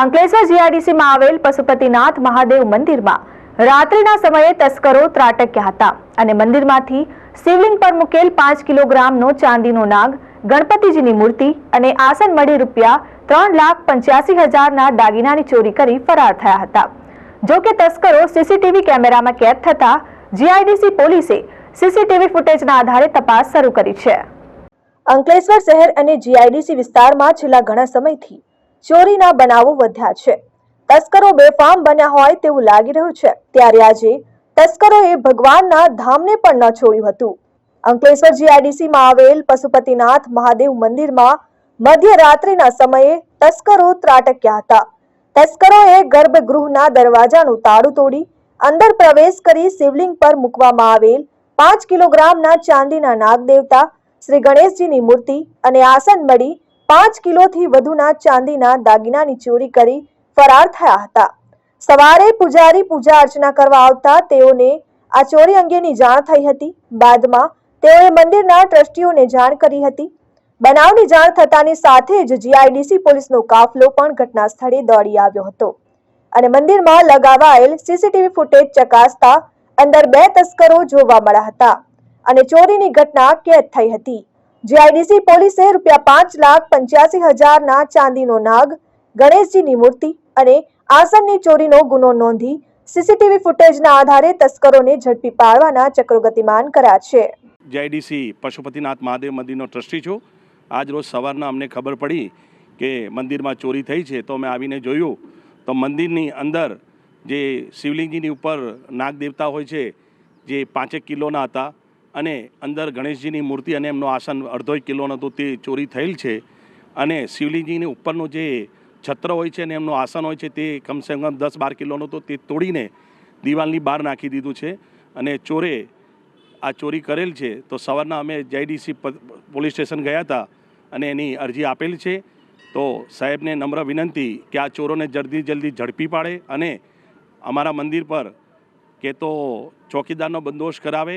અંકલેશ્વર જીઆરડીસીમાં આવેલ પશુપતિનાથ મહાદેવ મંદિરમાં રાત્રિના સમયે તસ્કરો ત્રાટક્યા હતા અને મંદિરમાંથી શિવલિંગ પર મુકેલ પાંચ કિલોગ્રામનો ચાંદીનો નાગ, ગણપતિજીની મૂર્તિ અને આસન મળી રૂપિયા ત્રણ લાખ પંચ્યાસી હજારના દાગીનાની ચોરી કરી ફરાર થયા હતા. જો કે તસ્કરો સીસીટીવી કેમેરામાં કેદ થતા જીઆઈડીસી પોલીસે સીસીટીવી ફૂટેજના આધારે તપાસ શરૂ કરી છે. અંકલેશ્વર શહેર અને જીઆઈડીસી વિસ્તારમાં છેલ્લા ઘણા સમયથી ચોરીના બનાવો વધ્યા છે. તસ્કરો બેફામ બન્યા હોય તેવું લાગી રહ્યું છે. ત્યારે આજે તસ્કરોએ ભગવાનના ધામને પણ ન છોડ્યું હતું. અંકલેશ્વર જીઆઈડીસીમાં આવેલ પશુપતિનાથ મહાદેવ મંદિરમાં મધ્યરાત્રિના સમયે તસ્કરો ત્રાટક્યા હતા. તસ્કરોએ ગર્ભગૃહના દરવાજાનું તાળું તોડી અંદર પ્રવેશ કરી શિવલિંગ પર મૂકવામાં આવેલ પાંચ કિલોગ્રામના ચાંદીના નાગદેવતા શ્રી ગણેશજીની મૂર્તિ અને આસન મળી પાંચ કિલોથી વધુના ચાંદીના દાગીનાની ચોરી કરી ફરાર થયા હતા. સવારે પૂજારી પૂજા અર્ચના કરવા આવતા તેઓને આ ચોરી અંગેની જાણ થઈ હતી. બાદમાં તેઓએ મંદિરના ટ્રસ્ટીઓને જાણ કરી હતી. બનાવની જાણ થતાની સાથે જ જીઆઈડીસી પોલીસનો કાફલો પણ ઘટના સ્થળે દોડી આવ્યો હતો અને મંદિરમાં લગાવાયેલ સીસીટીવી ફૂટેજ ચકાસતા અંદર બે તસ્કરો જોવા મળ્યા હતા અને ચોરીની ઘટના કેદ થઈ હતી. જીઆઈડીસી પોલીસે રૂપિયા પાંચ લાખ પંચ્યાસી હજારના ચાંદીનો નાગ, ગણેશજીની મૂર્તિ અને આસનની ચોરીનો ગુનો નોંધી સીસીટીવી ફૂટેજના આધારે તસ્કરોને ઝડપી પાડવાના ચક્રો ગતિમાન કર્યા છે. જીઆઈડીસી પશુપતિનાથ મહાદેવ મંદિરનો ટ્રસ્ટી છું. આજ રોજ સવારના અમને ખબર પડી કે મંદિરમાં ચોરી થઈ છે, તો અમે આવીને જોયું. તો મંદિરની અંદર જે શિવલિંગજીની ઉપર નાગ દેવતા હોય છે, જે પાંચેક કિલોના હતા અને અંદર ગણેશજીની મૂર્તિ અને એમનું આસન અડધો એક કિલોનું હતું તે ચોરી થયેલ છે. અને શિવલિંગજીની ઉપરનું જે છત્ર હોય છે અને એમનું આસન હોય છે તે કમસે કમ દસ બાર કિલોનું હતું તે તોડીને દિવાલની બહાર નાખી દીધું છે. અને ચોરે આ ચોરી કરેલ છે તો સવારના અમે જેડીસી પોલીસ સ્ટેશન ગયા હતા અને એની અરજી આપેલ છે. તો સાહેબને નમ્ર વિનંતી કે આ ચોરોને જલ્દી જલ્દી ઝડપી પાડે અને અમારા મંદિર પર કે તો ચોકીદારનો બંદોબસ્ત કરાવે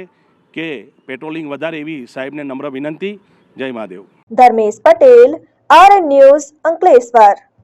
કે પેટ્રોલિંગ વધારે એવી સાહેબને નમ્ર વિનંતી. જય Mahadev. Dharmesh Patel R News Ankleshwar.